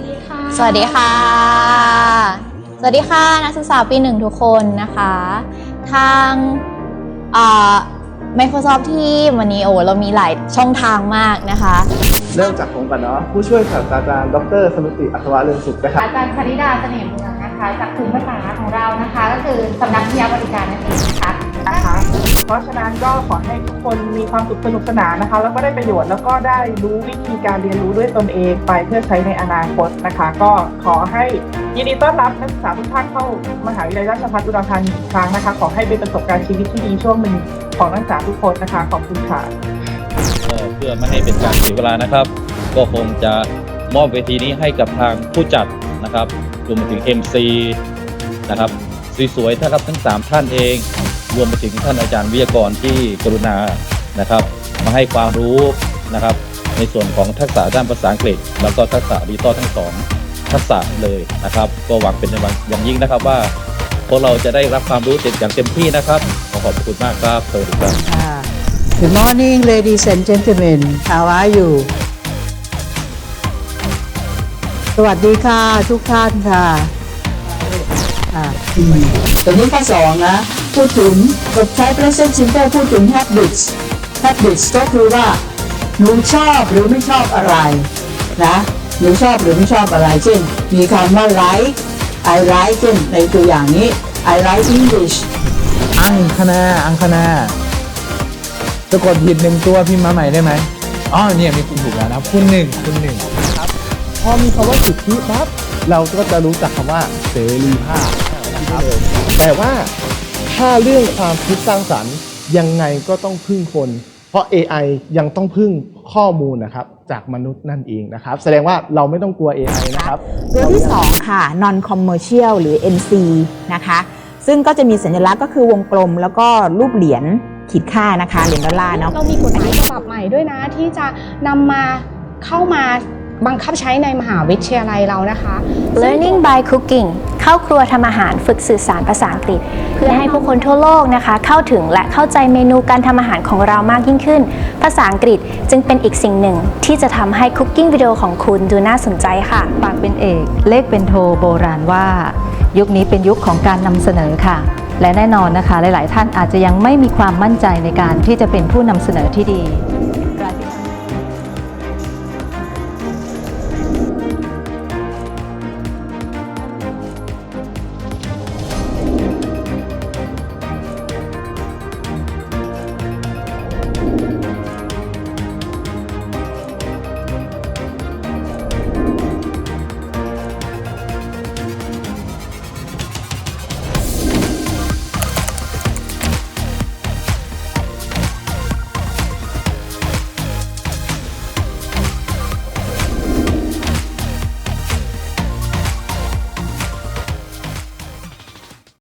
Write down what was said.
ดีค่ะ สวัสดีค่ะ สวัสดีค่ะนักศึกษาปีหนึ่งทุกคนนะคะ ทางเอ่อ Microsoft Teams วันนี้โอ้เรามีหลายช่องทางมากนะคะ เริ่มจากผมก่อนเนาะผู้ช่วยศาสตราจารย์ดรสมุติอัศวะเรืองสุขนะครับอาจารย์คณิดาเสน่ห์เมืองนะคะ จากกลุ่มภาษาของเรานะคะ ก็คือสำนักวิทยาบริการนั่นเองนะคะนะคะ เพราะฉะนั้นก็ขอให้ทุกคนมีความสุขสนุกสนานนะคะ แล้วก็ได้ประโยชน์แล้วก็ได้รู้วิธีการเรียนรู้ด้วยตนเองไปเพื่อใช้ในอนาคตนะคะ ก็ขอให้ยินดีต้อนรับนักศึกษาทุกท่านเข้ามหาวิทยาลัยราชภัฏอุดรธานีอีกครั้งนะคะ ขอให้เป็นประสบการณ์ชีวิตที่ดีช่วงหนึ่งของนักศึกษาทุกคนนะคะขอบคุณค่ะก็เพื่อไม่ให้เป็นการเสียเวลานะครับ ก็คงจะมอบเวทีนี้ให้กับทางผู้จัดนะครับรวมไปถึง MC นะครับสวยๆท่าครับทั้ง 3 ท่านเอง รวมไปถึงท่านอาจารย์วิทยากรที่กรุณานะครับ มาให้ความรู้นะครับ ในส่วนของทักษะด้านภาษาอังกฤษ แล้วก็ทักษะดิจิตอลทั้งสองทักษะเลยนะครับ ก็หวังเป็นอย่างยิ่งนะครับว่าพวกเราจะได้รับความรู้เต็มอย่างเต็มที่นะครับ ขอขอบคุณมากครับ สวัสดีครับ Good morning, ladies and gentlemen. How are you? สวัสดีค่ะ ทุกท่านค่ะ อ่าตัวนี้ข้อสองนะพูดถึงกดใช้ present simple พูดถึง habits habits ก็คือว่าหนูชอบหรือไม่ชอบอะไรนะหนูชอบหรือไม่ชอบอะไร เช่น มีคำว่า like I like เช่นในตัวอย่างนี้ I like English อังคณาอังคณาสะกดผิดหนึ่งตัวพิมพ์มาใหม่ได้ไหมอ๋อเนี่ยมีคุณถูกแล้วนะคุณหนึ่งคุณหนึ่งครับ พอมีคำว่าสิทธิปั๊บเราก็จะรู้จักคำว่าเสรีภาพนะครับแต่ว่าถ้าเรื่องความคิดสร้างสรรค์ยังไงก็ต้องพึ่งคน เพราะ AI ยังต้องพึ่งข้อมูลนะครับจากมนุษย์นั่นเองนะครับ แสดงว่าเราไม่ต้องกลัว AI นะครับตัวที่ 2 ค่ะ non commercial หรือ NC นะคะ ซึ่งก็จะมีสัญลักษณ์ก็คือวงกลมแล้วก็รูปเหรียญขีดค่านะคะเหรียญดอลลาร์เนาะเรามีกฎหมายฉบับใหม่ด้วยนะที่จะนำมาเข้ามา บังคับใช้ในมหาวิทยาลัยเรานะคะ Learning by Cooking เข้าครัวทำอาหารฝึกสื่อสารภาษาอังกฤษ เพื่อให้ผู้คนทั่วโลกนะคะ เข้าถึงและเข้าใจเมนูการทำอาหารของเรามากยิ่งขึ้น ภาษาอังกฤษจึงเป็นอีกสิ่งหนึ่ง ที่จะทำให้คุกกิ้งวิดีโอของคุณดูน่าสนใจค่ะ ปากเป็นเอกเลขเป็นโทโบราณว่า ยุคนี้เป็นยุคของการนำเสนอค่ะ และแน่นอนนะคะ หลาย ๆ ท่านอาจจะยังไม่มีความมั่นใจในการที่จะเป็นผู้นำเสนอที่ดี